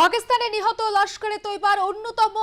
পাকিস্তানে নিহত লস্করে তৈবার অন্যতম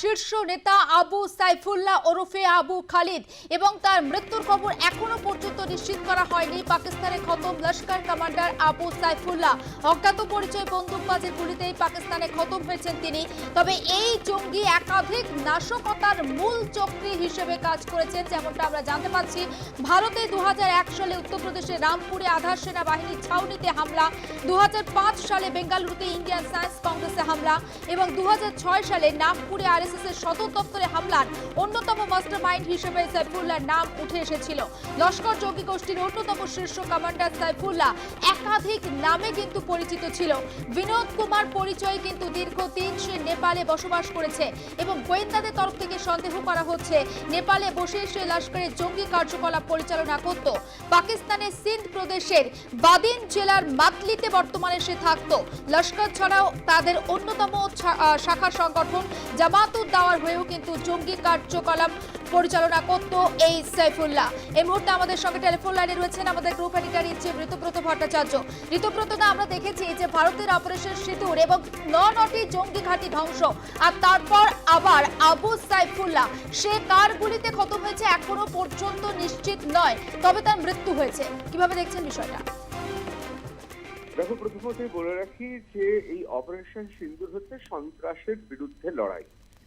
শীর্ষ নেতা আবু সাইফুল্লাহ ওরফে আবু খালিদ এবং তার মৃত্যুর খবর এখনও পর্যন্ত নিশ্চিত করা হয়নি। পাকিস্তানের খতম লস্কর কমান্ডার আবু সাইফুল্লাহ। অজ্ঞাত পরিচয় বন্দুকবাজের গুলিতেই পাকিস্তানে খতম হয়েছেন তিনি। তবে এই জঙ্গি একাধিক নাশকতার মূল চক্রী হিসেবে কাজ করেছেন, যেমনটা আমরা জানতে পাচ্ছি। ভারতে দু হাজার এক সালে উত্তরপ্রদেশের রামপুরে আধার সেনাবাহিনীর ছাউনিতে হামলা। দু হাজার পাঁচ সালে বেঙ্গালুরুতে ইন্ডিয়ান সায়েন্স কংগ্রেসে হামলা এবং দু হাজার ছয় সালে নাগপুরে আরএসএস এর সদর দপ্তরে হামলার অন্যতম মাস্টার মাইন্ড হিসেবে সাইফুল্লাহর নাম উঠে এসেছিল। লস্কর জঙ্গি গোষ্ঠীর অন্যতম শীর্ষ কমান্ডার সাইফুল্লাহ একাধিক নামে কিন্তু পরিচিত ছিল। বিনোদ কুমার পরিচয় কিন্তু দীর্ঘদিন সে নেপালে বসবাস করেছে এবং গোয়েন্দাদের তরফ থেকে সন্দেহ করা হচ্ছে নেপালে বসে সে লস্করের জঙ্গি কার্যকলাপ পরিচালনা করত। পাকিস্তানের সিন্ধ প্রদেশের বাদিন জেলার মাতলিতে বর্তমানে সে থাকত। লস্কর ছাড়াও তাদের অন্যতম শাখা সংগঠন জামাতুদ দাওয়ার হয়েও কিন্তু জঙ্গি কার্যকলাপ পরিচালনা করত এই সাইফুল্লাহ। এই মুহূর্তে আমাদের সঙ্গে টেলিফোন লাইনে রয়েছেন আমাদের group editor in chief Ritabrata Bhattacharya. Ritabrata da আমরা দেখেছি যে ভারতের অপারেশন সিঁদুর এবং ন নটি জঙ্গি ঘাঁটি ধ্বংস, আর তারপর আবার আবু সাইফুল্লাহ। সে কার গুলিতে খতম হয়েছে, এখনও পর্যন্ত নিশ্চিত নয়, তবে তার মৃত্যু হয়েছে। কীভাবে দেখছেন বিষয়টা? দেখো প্রথমতই বলে রাখি যে এই অপারেশন সিন্দুর হচ্ছে সন্ত্রাসের বিরুদ্ধে লড়াই।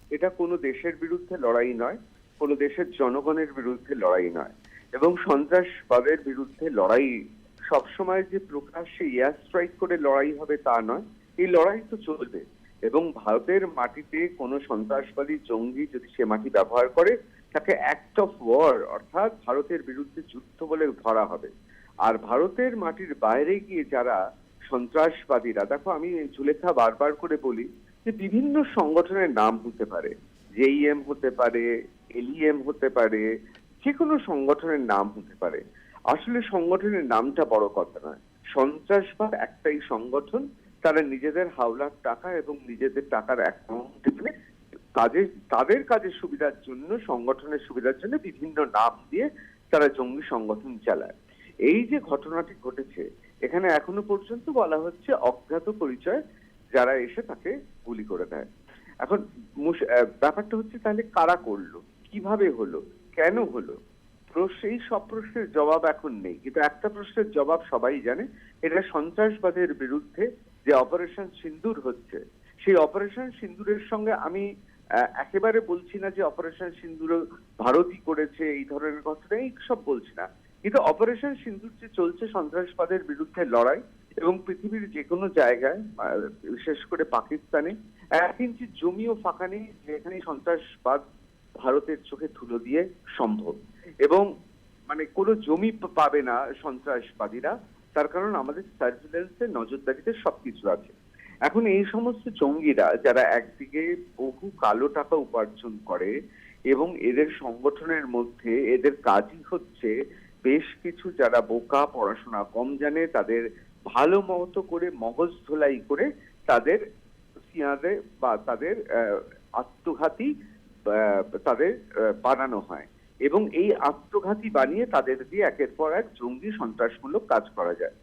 এটা কোনো দেশের বিরুদ্ধে লড়াই নয়, কোনো দেশের জনগণের বিরুদ্ধে লড়াই নয়। এবং সন্ত্রাসবাদের বিরুদ্ধে লড়াই, সবসময় যে প্রকাশ্যে এয়ার স্ট্রাইক করে লড়াই হবে তা নয়, এই লড়াই তো চলবে। এবং ভারতের মাটিতে কোনো সন্ত্রাসবাদী জঙ্গি যদি সে মাটি ব্যবহার করে তাকে অ্যাক্ট অফ ওয়ার অর্থাৎ ভারতের বিরুদ্ধে যুদ্ধ বলে ধরা হবে। আর ভারতের মাটির বাইরে গিয়ে যারা সন্ত্রাসবাদীরা দেখো, আমি জুলেখা বারবার করে বলি যে বিভিন্ন সংগঠনের নাম হতে পারে। জেইএম হতে পারে এলইএম হতে পারে যে কোনো সংগঠনের নাম হতে পারে। আসলে সংগঠনের নামটা বড় কথা নয়। সন্ত্রাসবাদ একটাই সংগঠন, তারা নিজেদের হাওলার টাকা এবং নিজেদের টাকার অ্যাকাউন্টে কাজে তাদের কাজের সুবিধার জন্য, সংগঠনের সুবিধার জন্য বিভিন্ন নাম দিয়ে তারা জঙ্গি সংগঠন চালায়। এই যে ঘটনাটি ঘটেছে, এখানে এখনও পর্যন্ত বলা হচ্ছে অজ্ঞাত পরিচয় যারা এসে তাকে গুলি করে দেয়। এখন ব্যাপারটা হচ্ছে তাহলে কারা করল? কীভাবে হলো? কেন হলো? এই সব প্রশ্নের জবাব এখন নেই। কিন্তু একটা প্রশ্নের জবাব সবাই জানে, এটা সন্ত্রাসবাদের বিরুদ্ধে যে অপারেশন সিন্দুর হচ্ছে, সেই অপারেশন সিন্দুরের সঙ্গে আমি একেবারে বলছি না যে অপারেশন সিন্দুর ভারতই করেছে, এই ধরনের ঘটনা সব বলছি না। কিন্তু অপারেশন সিন্দুর যে চলছে সন্ত্রাসবাদের বিরুদ্ধে লড়াই এবং পৃথিবীর যে কোনো জায়গায় বিশেষ করে পাকিস্তানে, এক ইঞ্চি জমিও ফাঁকা নেই যেখানে সন্ত্রাসবাদ ভারতের চোখে ধুলো দিয়ে সম্ভব। এবং মানে কোনো জমি পাবে না সন্ত্রাসবাদীরা। তার কারণ আমাদের সার্ভিলেন্সে নজরদারিতে সবকিছু আছে। এখন এই সমস্ত জঙ্গিরা যারা একদিকে বহু কালো টাকা উপার্জন করে এবং এদের সংগঠনের মধ্যে এদের কাজই হচ্ছে বেশ কিছু যারা বোকা পড়াশোনা, কম জানে তাদের ভালো মতো করে মগজ ধোলাই করে তাদের সিয়াদে বা তাদের আত্মঘাতী তাদের বানানো হয় এবং এই আত্মঘাতী বানিয়ে তাদের দিয়ে একের পর এক জঙ্গি সন্ত্রাসমূলক কাজ করা যায়।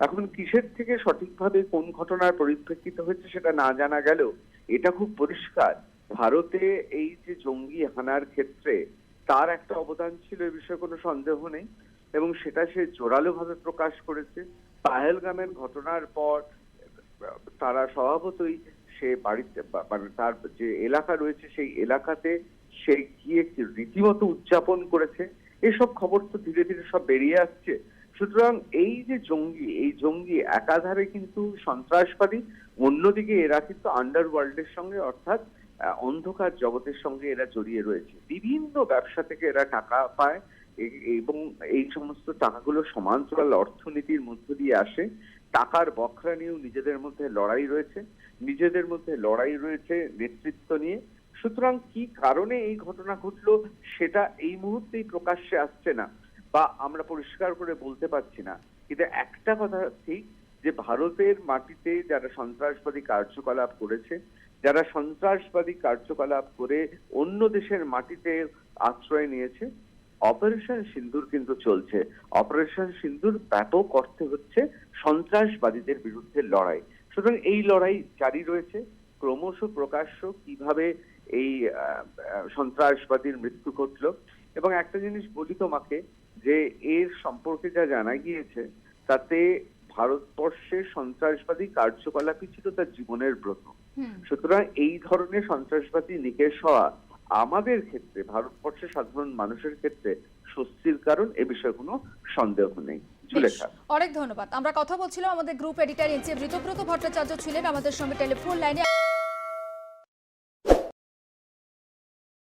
এখন কিসের থেকে সঠিকভাবে কোন ঘটনার পরিপ্রেক্ষিত হয়েছে সেটা না জানা গেলেও এটা খুব পরিষ্কার। ভারতে এই যে জঙ্গি হানার ক্ষেত্রে তার একটা অবদান ছিল, এ বিষয়ে কোনো সন্দেহ নেই এবং সেটা সে জোরালোভাবে প্রকাশ করেছে। পাহেলগামের ঘটনার পর তারা স্বভাবতই সে বাড়িতে মানে তার যে এলাকা রয়েছে সেই এলাকাতে সে গিয়ে রীতিমতো উদযাপন করেছে, এসব খবর তো ধীরে ধীরে সব বেরিয়ে আসছে। সুতরাং এই যে জঙ্গি, এই জঙ্গি একাধারে কিন্তু সন্ত্রাসবাদী, অন্যদিকে এরা কিন্তু আন্ডারওয়ার্ল্ডের সঙ্গে অর্থাৎ অন্ধকার জগতের সঙ্গে এরা জড়িয়ে রয়েছে। বিভিন্ন ব্যবসা থেকে এরা টাকা পায় এবং এই সমস্ত টাকাগুলো সমান্তরাল অর্থনীতির মধ্য দিয়ে আসে। টাকার বখরা নিয়েও নিজেদের মধ্যে লড়াই রয়েছে। নিজেদের মধ্যে লড়াই রয়েছে নেতৃত্ব নিয়ে। সুতরাং কি কারণে এই ঘটনা ঘটলো, সেটা এই মুহূর্তেই প্রকাশ্যে আসছে না। বা আমরা পরিষ্কার করে বলতে পারছি না। কিন্তু একটা কথা ঠিক, যে ভারতের মাটিতে যারা সন্ত্রাসবাদী কার্যকলাপ করেছে, যারা সন্ত্রাসবাদী কার্যকলাপ করে অন্য দেশের মাটিতে আশ্রয় নিয়েছে, অপারেশন সিন্ধুর কিন্তু চলছে। অপারেশন সিন্ধুর ব্যাপক অর্থে হচ্ছে সন্ত্রাসবাদীদের বিরুদ্ধে লড়াই। সুতরাং এই লড়াই জারি রয়েছে, ক্রমশ প্রকাশ্য কীভাবে এই সন্ত্রাসবাদীর মৃত্যু ঘটলো। এবং একটা জিনিস বলি তোমাকে যে এর সম্পর্কে যা জানা গিয়েছে তাতে ভারতবর্ষের সন্ত্রাসবাদী কার্যকলাপই ছিল তার জীবনের ব্রত। সুতরাং এই ধরনের সন্ত্রাসবাদী নিকেশ হওয়া আমাদের ক্ষেত্রে ভারতবর্ষের সাধারণ মানুষের ক্ষেত্রে স্বস্তির কারণ এ বিষয়ে কোনো সন্দেহ নেই। অনেক ধন্যবাদ। আমরা কথা বলছিলাম আমাদের group editor in chief Ritabrata Bhattacharya ছিলেন আমাদের সঙ্গে টেলিফোন লাইনে।